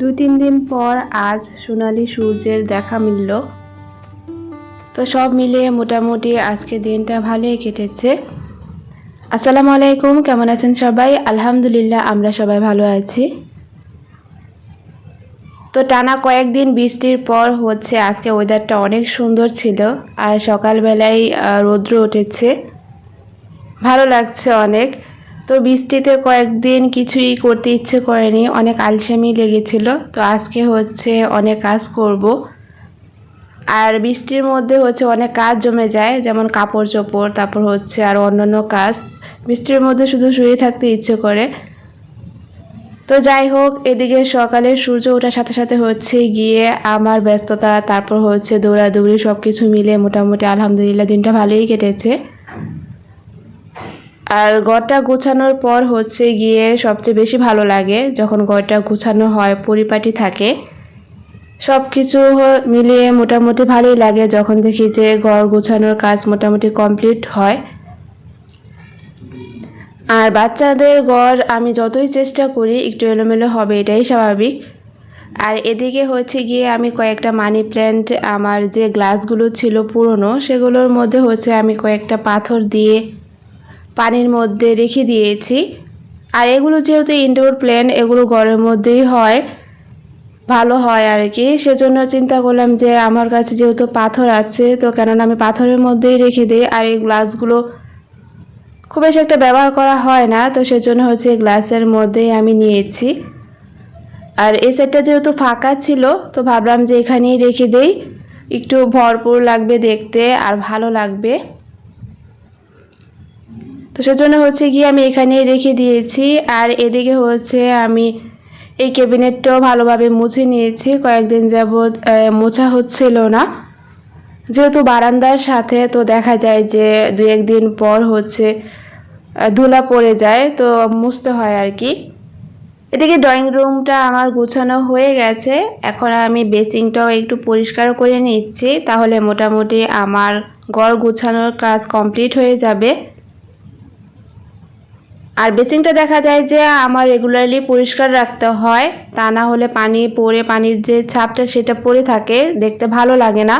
দু তিন দিন পর আজ সোনালি সূর্যের দেখা মিলল। তো সব মিলিয়ে মোটামুটি আজকে দিনটা ভালোই কেটেছে। আসসালামু আলাইকুম, কেমন আছেন সবাই? আলহামদুলিল্লাহ, আমরা সবাই ভালো আছি। তো টানা কয়েকদিন বৃষ্টির পর হচ্ছে আজকে ওয়েদারটা অনেক সুন্দর ছিল আর সকালবেলায় রৌদ্র উঠেছে। ভালো লাগছে অনেক। তো বৃষ্টিতে কয়েকদিন কিছুই করতে ইচ্ছে করেনি, অনেক আলসেমি লেগেছিল। তো আজকে হচ্ছে অনেক কাজ করব। আর বৃষ্টির মধ্যে হচ্ছে অনেক কাজ জমে যায়, যেমন কাপড় চোপড়, তারপর হচ্ছে আর অন্যান্য কাজ। বৃষ্টির মধ্যে শুধু শুয়ে থাকতে ইচ্ছে করে। তো যাই হোক, এদিকে সকালে সূর্য ওঠার সাথে সাথে হচ্ছে গিয়ে আমার ব্যস্ততা, তারপর হচ্ছে দৌড়াদৌড়ি সব কিছু মিলে মোটামুটি আলহামদুলিল্লাহ দিনটা ভালোই কেটেছে। আর ঘরটা গুছানোর পর হচ্ছে গিয়ে সবচেয়ে বেশি ভালো লাগে যখন ঘরটা গুছানো হয়, পরিপাটি থাকে। সব কিছু মিলিয়ে মোটামুটি ভালোই লাগে যখন দেখি যে ঘর গুছানোর কাজ মোটামুটি কমপ্লিট হয়। আর বাচ্চাদের গড় আমি যতই চেষ্টা করি একটু এলোমেলো হবে, এটাই স্বাভাবিক। আর এদিকে হচ্ছে গিয়ে আমি কয়েকটা মানি প্ল্যান্ট আমার যে গ্লাসগুলো ছিল পুরনো, সেগুলোর মধ্যে হচ্ছে আমি কয়েকটা পাথর দিয়ে পানির মধ্যে রেখে দিয়েছি। আর এগুলো যেহেতু ইনডোর প্ল্যান্ট এগুলো ঘরের মধ্যেই হয়, ভালো হয় আর কি সেজন্য চিন্তা করলাম যে আমার কাছে যেহেতু পাথর আছে, তো কেননা আমি পাথরের মধ্যেই রেখে দিই, আর এই গ্লাসগুলো খুব বেশি একটা ব্যবহার করা হয় না, তো সেজন্য হচ্ছে গ্লাসের মধ্যেই আমি নিয়েছি। আর এই সেটটা যেহেতু ফাঁকা ছিল, তো ভাবলাম যে এখানেই রেখে দেই। একটু ভরপুর লাগবে দেখতে, আর ভালো লাগবে। তো সেজন্য হচ্ছে গিয়ে আমি এখানেই রেখে দিয়েছি। আর এদিকে হচ্ছে আমি এই ক্যাবিনেটটাও ভালোভাবে মুছে নিয়েছি। কয়েকদিন যাবৎ মোছা হচ্ছিল না। যেহেতু বারান্দার সাথে তো দেখা যায় যে দু একদিন পর হচ্ছে ধুলা পড়ে যায়, তো মুছতে হয় আর কি। এদিকে ড্রয়িং রুমটা আমার গোছানো হয়ে গেছে। এখন আমি বেসিংটাও একটু পরিষ্কার করে নিচ্ছি। তাহলে মোটামুটি আমার ঘর গোছানোর কাজ কমপ্লিট হয়ে যাবে। আর বেসিংটা দেখা যায় যে আমার রেগুলারলি পরিষ্কার রাখতে হয়। তা না হলে পানি পড়ে, পানির যে ছাপটা সেটা পড়ে থাকে, দেখতে ভালো লাগে না।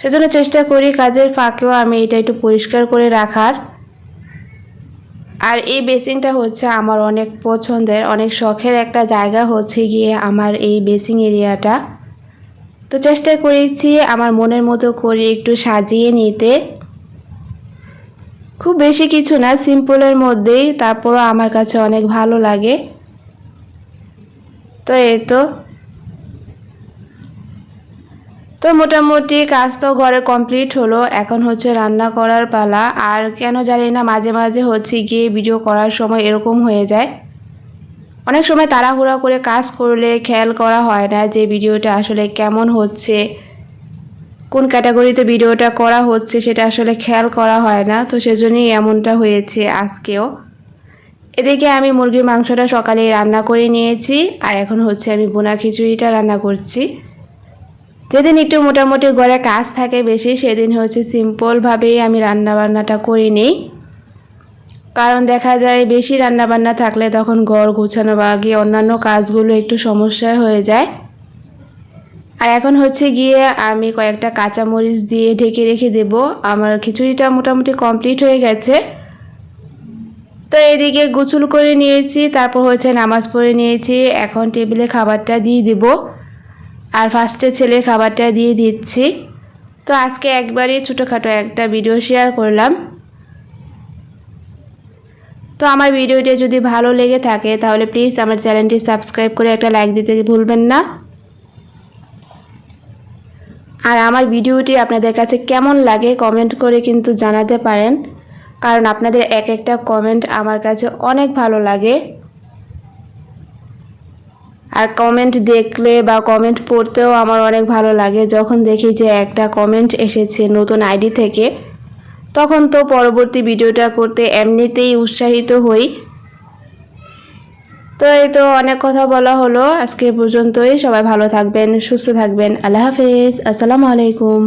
সেজন্য চেষ্টা করি কাজের ফাঁকেও আমি এটা একটু পরিষ্কার করে রাখার। আর এই বেসিংটা হচ্ছে আমার অনেক পছন্দের, অনেক শখের একটা জায়গা হচ্ছে গিয়ে আমার এই বেসিং এরিয়াটা। তো চেষ্টা করেছি আমার মনের মতো করে একটু সাজিয়ে নিতে। খুব বেশি কিছু না সিম্পলের মধ্যেই, তারপরও আমার কাছে অনেক ভালো লাগে। তো এই তো। তো মোটামুটি কাজ তো ঘরে কমপ্লিট হলো, এখন হচ্ছে রান্না করার পালা। আর কেন জানি না, মাঝে মাঝে হচ্ছে গিয়ে ভিডিও করার সময় এরকম হয়ে যায়। অনেক সময় তাড়াহুড়া করে কাজ করলে খেয়াল করা হয় না যে ভিডিওটা আসলে কেমন হচ্ছে। কোন ক্যাটাগরিতে ভিডিওটা করা হচ্ছে সেটা আসলে খেয়াল করা হয় না, তো সেজন্যই এমনটা হয়েছে আজকেও। এদিকে আমি মুরগির মাংসটা সকালে রান্না করে নিয়েছি, আর এখন হচ্ছে আমি বোনা খিচুড়িটা রান্না করছি। যেদিন একটু মোটামুটি ঘরে কাজ থাকে বেশি, সেদিন হচ্ছে সিম্পলভাবেই আমি রান্না বান্নাটা করে নিই। কারণ দেখা যায় বেশি রান্না বান্না থাকলে তখন ঘর গোছানো বা গিয়ে অন্যান্য কাজগুলো একটু সমস্যা হয়ে যায়। আর এখন হচ্ছে গিয়ে আমি কয়েকটা কাঁচামরিচ দিয়ে ঢেকে রেখে দেব। আমার খিচুড়িটা মোটামুটি কমপ্লিট হয়ে গেছে। তো এদিকে গোসল করে নিয়েছি, তারপর হচ্ছে নামাজ পড়ে নিয়েছি। এখন টেবিলে খাবারটা দিয়ে দেব। আর ফার্স্টে ছেলে খাবারটা দিয়ে দিচ্ছি। তো আজকে একবারই ছোটোখাটো একটা ভিডিও শেয়ার করলাম। তো আমার ভিডিওটি যদি ভালো লেগে থাকে, তাহলে প্লিজ আমার চ্যানেলটি সাবস্ক্রাইব করে একটা লাইক দিতে ভুলবেন না। আর আমার ভিডিওটি আপনাদের কাছে কেমন লাগে কমেন্ট করে কিন্তু জানাতে পারেন। কারণ আপনাদের এক একটা কমেন্ট আমার কাছে অনেক ভালো লাগে। আর কমেন্ট দেখলে বা কমেন্ট পড়তেও আমার অনেক ভালো লাগে। যখন দেখি যে একটা কমেন্ট এসেছে নতুন আইডি থেকে, তখন তো পরবর্তী ভিডিওটা করতে এমনিতেই উৎসাহিত হই। তো এই তো অনেক কথা বলা হলো। আজকে পর্যন্তই। সবাই ভালো থাকবেন, সুস্থ থাকবেন। আল্লাহ হাফেজ। আসসালামু আলাইকুম।